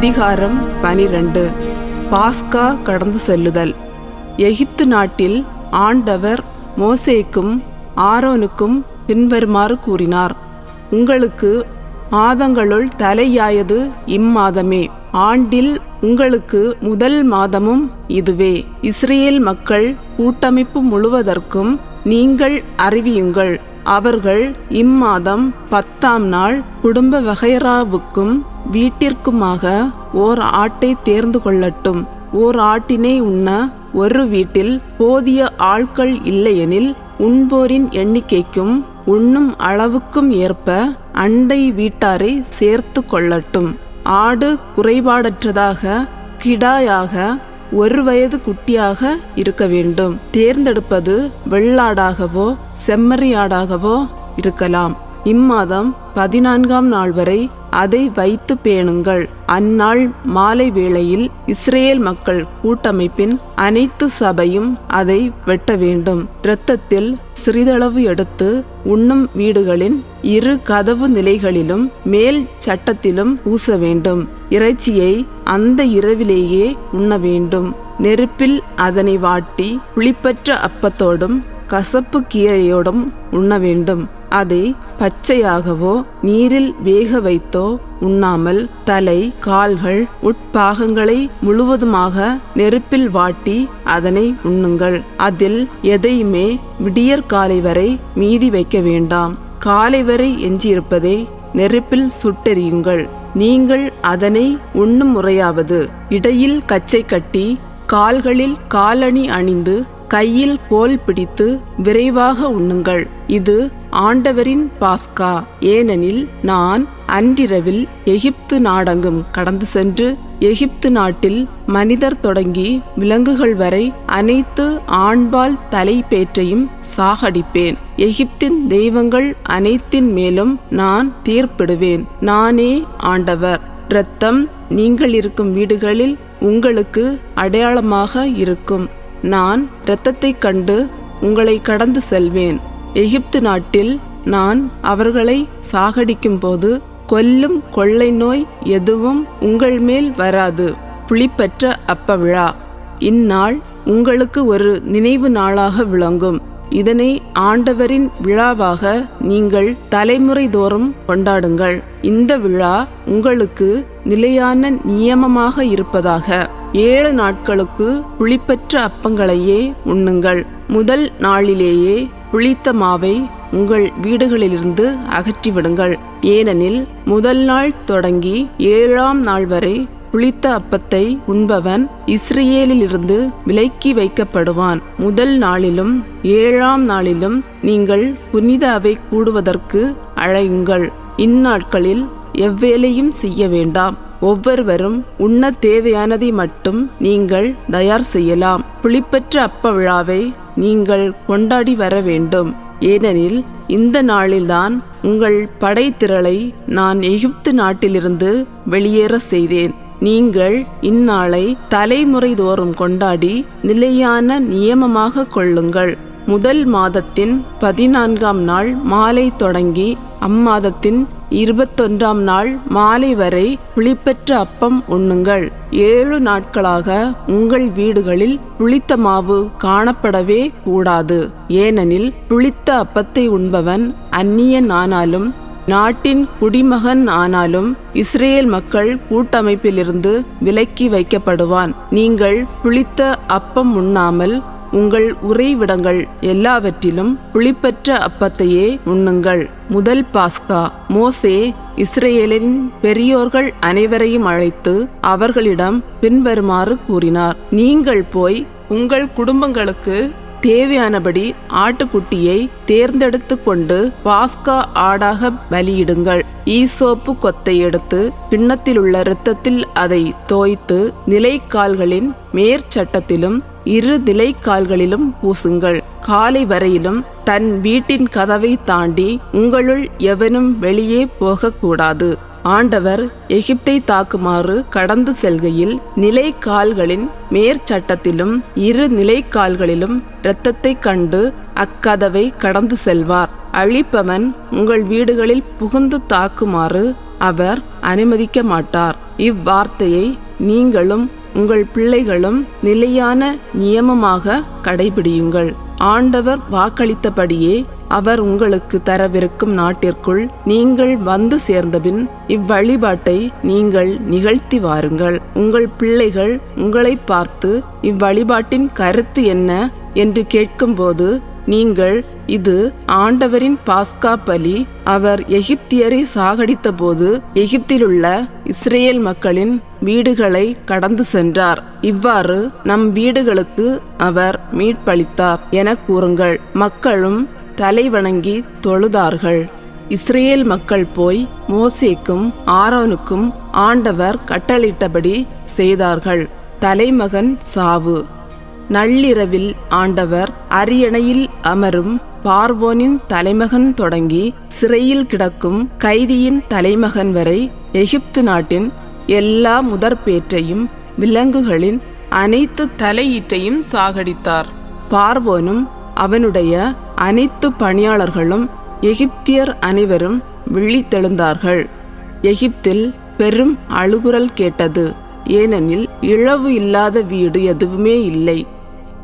அதிகாரம் பனிரெண்டு. பாஸ்கா கடந்து செல்லுதல். எகிப்து நாட்டில் ஆண்டவர் மோசேக்கும் ஆரோனுக்கும் பின்வருமாறு கூறினார். உங்களுக்கு மாதங்களுள் தலையாயது இம்மாதமே. ஆண்டில் உங்களுக்கு முதல் மாதமும் இதுவே. இஸ்ரேல் மக்கள் கூட்டமைப்பு முழுவதற்கும் நீங்கள் அறிவியுங்கள். அவர்கள் இம்மாதம் பத்தாம் நாள் குடும்ப வகைராவுக்கும் வீட்டிற்குமாக ஓர் ஆட்டை தேர்ந்து கொள்ளட்டும். ஓர் ஆட்டினை உண்ண ஒரு வீட்டில் போதிய ஆட்கள் இல்லையெனில் உண்போரின் எண்ணிக்கைக்கும் உண்ணும் அளவுக்கும் ஏற்ப அண்டை வீட்டாரை சேர்த்து கொள்ளட்டும். ஆடு குறைபாடற்றதாக கிடாயாக ஒரு வயது குட்டியாக இருக்க வேண்டும். தேர்ந்தெடுப்பது வெள்ளாடாகவோ செம்மறியாடாகவோ இருக்கலாம். இம்மாதம் பதினான்காம் நாள் வரை அதை வைத்து பேணுங்கள். அந்நாள் மாலை வேளையில் இஸ்ரேல் மக்கள் கூட்டமைப்பின் அனைத்து சபையும் அதை வெட்ட வேண்டும். இரத்தத்தில் சிறிதளவு எடுத்து உண்ணும் வீடுகளின் இரு கதவு நிலைகளிலும் மேல் சட்டத்திலும் பூச வேண்டும். இறைச்சியை அந்த இரவிலேயே உண்ண வேண்டும். நெருப்பில் அதனை வாட்டி புளிப்பற்ற அப்பத்தோடும் கசப்பு கீரையோடும் உண்ண வேண்டும். அதை பச்சையாகவோ நீரில் வேக வைத்தோ உண்ணாமல் தலை கால்கள் உட்பாகங்களை முழுவதுமாக நெருப்பில் வாட்டி அதனை உண்ணுங்கள். அதில் எதையுமே விடியற்காலை வரை மீதி வைக்க வேண்டாம். காலை வரை எஞ்சியிருப்பதை நெருப்பில் சுட்டெறியுங்கள். நீங்கள் அதனை உண்ணும் முறையாவது. இடையில் கச்சை கட்டி கால்களில் காலணி அணிந்து கையில் கோல் பிடித்து விரைவாக உண்ணுங்கள். இது ஆண்டவரின் பாஸ்கா. ஏனெனில் நான் அன்றிரவில் எகிப்து நாடெங்கும் கடந்து சென்று எகிப்து நாட்டில் மனிதர் தொடங்கி விலங்குகள் வரை அனைத்து ஆண்பால் தலைப்பேற்றையும் சாகடிப்பேன். எகிப்தின் தெய்வங்கள் அனைத்தின் மேலும் நான் தீர்ப்பிடுவேன். நானே ஆண்டவர். இரத்தம் நீங்கள் இருக்கும் வீடுகளில் உங்களுக்கு அடையாளமாக இருக்கும். நான் இரத்தத்தைக் கண்டு உங்களை கடந்து செல்வேன். எகிப்து நாட்டில் நான் அவர்களை சாகடிக்கும் போது கொல்லும் கொள்ளை நோய் எதுவும் உங்கள் மேல் வராது. புளிப்பற்ற அப்ப விழா இந்நாள் உங்களுக்கு ஒரு நினைவு நாளாக விளங்கும். இதனை ஆண்டவரின் விழாவாக நீங்கள் தலைமுறை தோறும் கொண்டாடுங்கள். இந்த விழா உங்களுக்கு நிலையான நியமமாக இருப்பதாக. ஏழு நாட்களுக்கு புளிப்பற்ற அப்பங்களையே உண்ணுங்கள். முதல் நாளிலேயே புளித்த மாவை உங்கள் வீடுகளிலிருந்து அகற்றிவிடுங்கள். ஏனெனில் முதல் நாள் தொடங்கி ஏழாம் நாள் வரை புளித்த அப்பத்தை உண்பவன் இஸ்ரேலிலிருந்து விலக்கி வைக்கப்படுவான். முதல் நாளிலும் ஏழாம் நாளிலும் நீங்கள் புனித அவை கூடுவதற்கு அழையுங்கள். இந்நாட்களில் எவ்வேலையும் செய்ய வேண்டாம். ஒவ்வொருவரும் உண்ண தேவையானதை மட்டும் நீங்கள் தயார் செய்யலாம். புளிப்பற்ற அப்ப விழாவை நீங்கள் கொண்டாடி வர வேண்டும். ஏனெனில் இந்த நாளில்தான் உங்கள் படைத்திரளை நான் எகிப்து நாட்டிலிருந்து வெளியேற செய்தேன். நீங்கள் இந்நாளை தலைமுறை தோறும் கொண்டாடி நிலையான நியமமாக கொள்ளுங்கள். முதல் மாதத்தின் பதினான்காம் நாள் மாலை தொடங்கி அம்மாதத்தின் இருபத்தொன்றாம் நாள் மாலை வரை புளிப்பற்ற அப்பம் உண்ணுங்கள். ஏழு நாட்களாக உங்கள் வீடுகளில் புளித்த மாவு காணப்படவே கூடாது. ஏனெனில் புளித்த அப்பத்தை உண்பவன் அந்நியன் ஆனாலும் நாட்டின் குடிமகன் ஆனாலும் இஸ்ரேல் மக்கள் கூட்டமைப்பிலிருந்து விலக்கி வைக்கப்படுவான். நீங்கள் புளித்த அப்பம் உண்ணாமல் உங்கள் உறைவிடங்கள் எல்லாவற்றிலும் புளிப்பற்ற அப்பத்தையே உண்ணுங்கள். முதல் பாஸ்கா. மோசே இஸ்ரேலின் பெரியோர்கள் அனைவரையும் அழைத்து அவர்களிடம் பின்வருமாறு கூறினார். நீங்கள் போய் உங்கள் குடும்பங்களுக்கு தேவையானபடி ஆட்டுக்குட்டியை தேர்ந்தெடுத்து கொண்டு பாஸ்கா ஆடாக பலியிடுங்கள். ஈசோப்பு கொத்தை எடுத்து கிண்ணத்தில் உள்ள இரத்தத்தில் அதை தோய்த்து நிலைக்கால்களின் மேற்சட்டத்திலும் இரு நிலைக்கால்களிலும் பூசுங்கள். காலை வரையிலும் தன் வீட்டின் கதவை தாண்டி உங்களுள் எவனும் வெளியே போகக்கூடாது. ஆண்டவர் எகிப்தை தாக்குமாறு கடந்து செல்கையில் நிலைக்கால்களின் மேற்சட்டத்திலும் இரு நிலைக்கால்களிலும் இரத்தத்தைக் கண்டு அக்கதவை கடந்து செல்வார். அழிப்பவன் உங்கள் வீடுகளில் புகுந்து தாக்குமாறு அவர் அனுமதிக்க மாட்டார் இவ்வார்த்தையை நீங்களும் உங்கள் பிள்ளைகளும் நிலையான நியமமாக கடைபிடியுங்கள். ஆண்டவர் வாக்களித்தபடியே அவர் உங்களுக்கு தரவிருக்கும் நாட்டிற்குள் நீங்கள் வந்து சேர்ந்தபின் இவ்வழிபாட்டை நீங்கள் நிகழ்த்தி வாருங்கள். உங்கள் பிள்ளைகள் உங்களை பார்த்து இவ்வழிபாட்டின் கருத்து என்ன என்று கேட்கும்போது நீங்கள் இது ஆண்டவரின் பாஸ்கா பலி. அவர் எகிப்தியரை சாகடித்தபோது எகிப்திலுள்ள இஸ்ரேல் மக்களின் வீடுகளை கடந்து சென்றார். இவ்வாறு நம் வீடுகளுக்கு அவர் மீட்பளித்தார் என கூறுங்கள். மக்களும் தலை வணங்கி தொழுதார்கள். இஸ்ரேல் மக்கள் போய் மோசேக்கும் ஆரோனுக்கும் ஆண்டவர் கட்டளிட்டபடி செய்தார்கள். தலைமகன் சாவு. நள்ளிரவில் ஆண்டவர் அரியணையில் அமரும் பார்வோனின் தலைமகன் தொடங்கி சிறையில் கிடக்கும் கைதியின் தலைமகன் வரை எகிப்து நாட்டின் எல்லா முதற்பேற்றையும் விலங்குகளின் அனைத்து தலையீற்றையும் சாகடித்தார். பார்வோனும் அவனுடைய அனைத்து பணியாளர்களும் எகிப்தியர் அனைவரும் விழித்தெழுந்தார்கள். எகிப்தில் பெரும் அழுகுரல் கேட்டது. ஏனெனில் இழவு இல்லாத வீடு எதுவுமே இல்லை.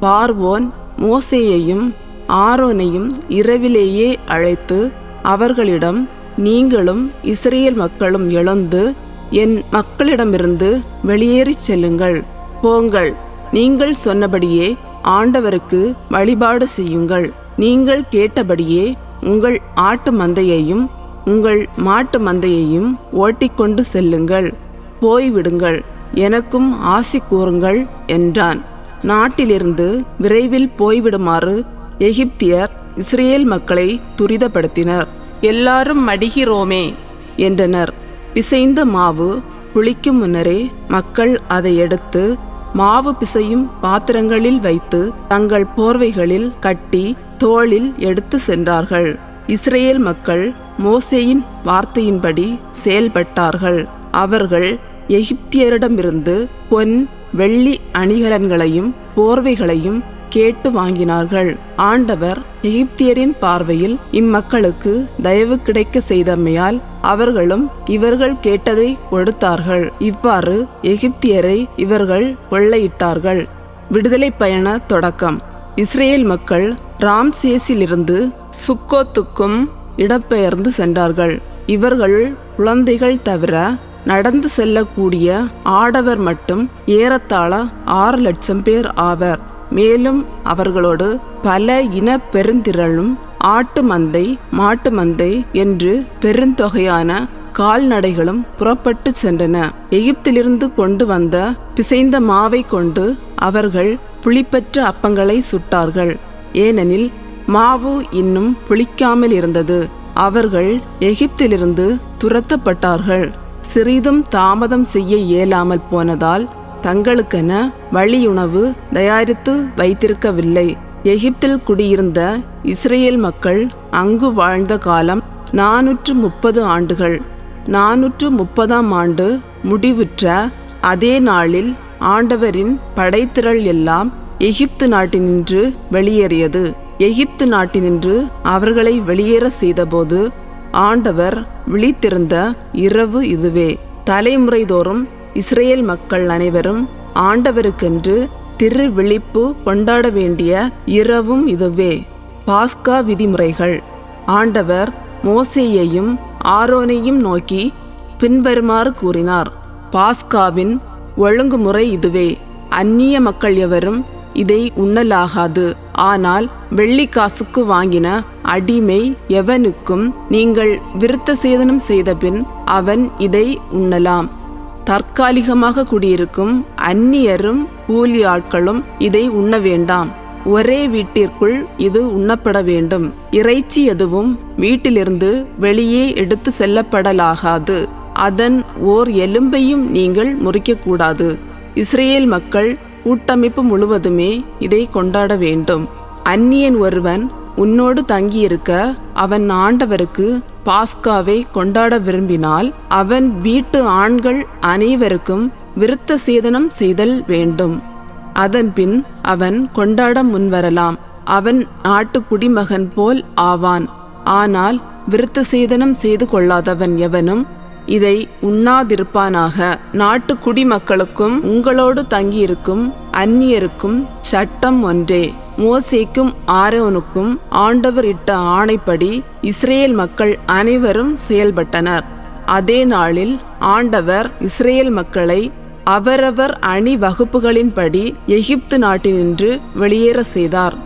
பார்வோன் மோசேயையும் ஆரோனையும் இரவிலேயே அழைத்து அவர்களிடம் நீங்களும் இஸ்ரேல் மக்களும் எழுந்து என் மக்களிடமிருந்து வெளியேறிச் செல்லுங்கள். போங்கள். நீங்கள் சொன்னபடியே ஆண்டவருக்கு வழிபாடு செய்யுங்கள். நீங்கள் கேட்டபடியே உங்கள் ஆட்டு மந்தையையும் உங்கள் மாட்டு மந்தையையும் ஓட்டிக்கொண்டு செல்லுங்கள். போய்விடுங்கள். எனக்கும் ஆசி கூறுங்கள் என்றான். நாட்டிலிருந்து விரைவில் போய்விடுமாறு எகிப்தியர் இஸ்ரேல் மக்களை துரிதப்படுத்தினர். எல்லாரும் மடிகிறோமே என்றனர். பிசைந்த மாவு புளிக்கும் முன்னரே மக்கள் அதை எடுத்து மாவு பிசையும் பாத்திரங்களில் வைத்து தங்கள் போர்வைகளில் கட்டி தோளில் எடுத்து சென்றார்கள். இஸ்ரேல் மக்கள் மோசேயின் வார்த்தையின்படி செயல்பட்டார்கள். அவர்கள் எகிப்தியரிடமிருந்து பொன் வெள்ளி அணிகலன்களையும் போர்வைகளையும் கேட்டு வாங்கினார்கள். ஆண்டவர் எகிப்தியரின் பார்வையில் இம்மக்களுக்கு தயவு கிடைக்க செய்தமையால் அவர்களும் இவர்கள் கேட்டதை கொடுத்தார்கள் இவ்வாறு எகிப்தியரை இவர்கள் கொள்ளையிட்டார்கள். விடுதலை பயண தொடக்கம். இஸ்ரேல் மக்கள் ராம்சேஸிலிருந்து சுக்கோத்துக்கும் இடம்பெயர்ந்து சென்றார்கள். இவர்கள் குழந்தைகள் தவிர நடந்து செல்லக்கூடிய ஆடவர் மட்டும் ஏறத்தாழ ஆறு லட்சம் பேர் ஆவர். மேலும் அவர்களோடு பல இன பெருந்திரளும் ஆட்டு மந்தை மாட்டு மந்தை என்று பெருந்தொகையான கால்நடைகளும் புறப்பட்டு சென்றன. எகிப்திலிருந்து கொண்டு வந்த பிசைந்த மாவை கொண்டு அவர்கள் புளிப்பற்ற அப்பங்களை சுட்டார்கள். ஏனெனில் மாவு இன்னும் புளிக்காமல் இருந்தது. அவர்கள் எகிப்திலிருந்து துரத்தப்பட்டார்கள். சிறிதும் தாமதம் செய்ய இயலாமல் போனதால் தங்களுக்கென வழியுணவு தயாரித்து வைத்திருக்கவில்லை. எகிப்தில் குடியிருந்த இஸ்ரேல் மக்கள் அங்கு வாழ்ந்த காலம் நானூற்று முப்பது ஆண்டுகள். நானூற்று முப்பதாம் ஆண்டு முடிவுற்ற அதே நாளில் ஆண்டவரின் படைத்திரள் எல்லாம் எகிப்து நாட்டினின்று வெளியேறியது. எகிப்து நாட்டினின்று அவர்களை வெளியேற செய்தபோது ஆண்டவர் விழித்திருந்த இரவு இதுவே. தலைமுறைதோறும் இஸ்ரேல் மக்கள் அனைவரும் ஆண்டவருக்கென்று திருவிழிப்பு கொண்டாட வேண்டிய இரவும் இதுவே. பாஸ்கா விதிமுறைகள். ஆண்டவர் மோசேயையும் ஆரோனையும் நோக்கி பின்வருமாறு கூறினார். பாஸ்காவின் ஒழுங்குமுறை இதுவே. அந்நிய மக்கள் எவரும் இதை உண்ணலாகாது. ஆனால் வெள்ளி காசுக்கு வாங்கின அடிமை எவனுக்கும் நீங்கள் விருத்த சேதனம் செய்தபின் அவன் இதை உண்ணலாம். தற்காலிகமாக குடியிருக்கும் அந்நியரும் கூலி ஆட்களும் இதை உண்ண வேண்டாம். ஒரே வீட்டிற்குள் இது உண்ணப்பட வேண்டும். இறைச்சி எதுவும் வீட்டிலிருந்து வெளியே எடுத்து செல்லப்படலாகாது. அதன் ஓர் எலும்பையும் நீங்கள் முறிக்கக்கூடாது. இஸ்ரேல் மக்கள் கூட்டமைப்பு முழுவதுமே இதை கொண்டாட வேண்டும். அந்நியன் ஒருவன் உன்னோடு தங்கியிருக்க அவன் ஆண்டவருக்கு பாஸ்காவை கொண்டாட விரும்பினால் அவன் வீட்டு ஆண்கள் அனைவருக்கும் விருத்த சேதனம் செய்தல் வேண்டும். அதன்பின் அவன் கொண்டாட முன்வரலாம். அவன் நாட்டு குடிமகன் போல் ஆவான். ஆனால் விருத்த சேதனம் செய்து கொள்ளாதவன் எவனும் இதை உண்ணாதிருப்பானாக. நாட்டு குடிமக்களுக்கும் உங்களோடு தங்கியிருக்கும் அந்நியருக்கும் சட்டம் ஒன்றே. மோசேக்கும் ஆரோனுக்கும் ஆண்டவர் இட்ட ஆணைப்படி இஸ்ரேல் மக்கள் அனைவரும் செயல்பட்டனர். அதே நாளில் ஆண்டவர் இஸ்ரேல் மக்களை அவரவர் அணி வகுப்புகளின்படி எகிப்து நாட்டினின்று வெளியேற செய்தார்.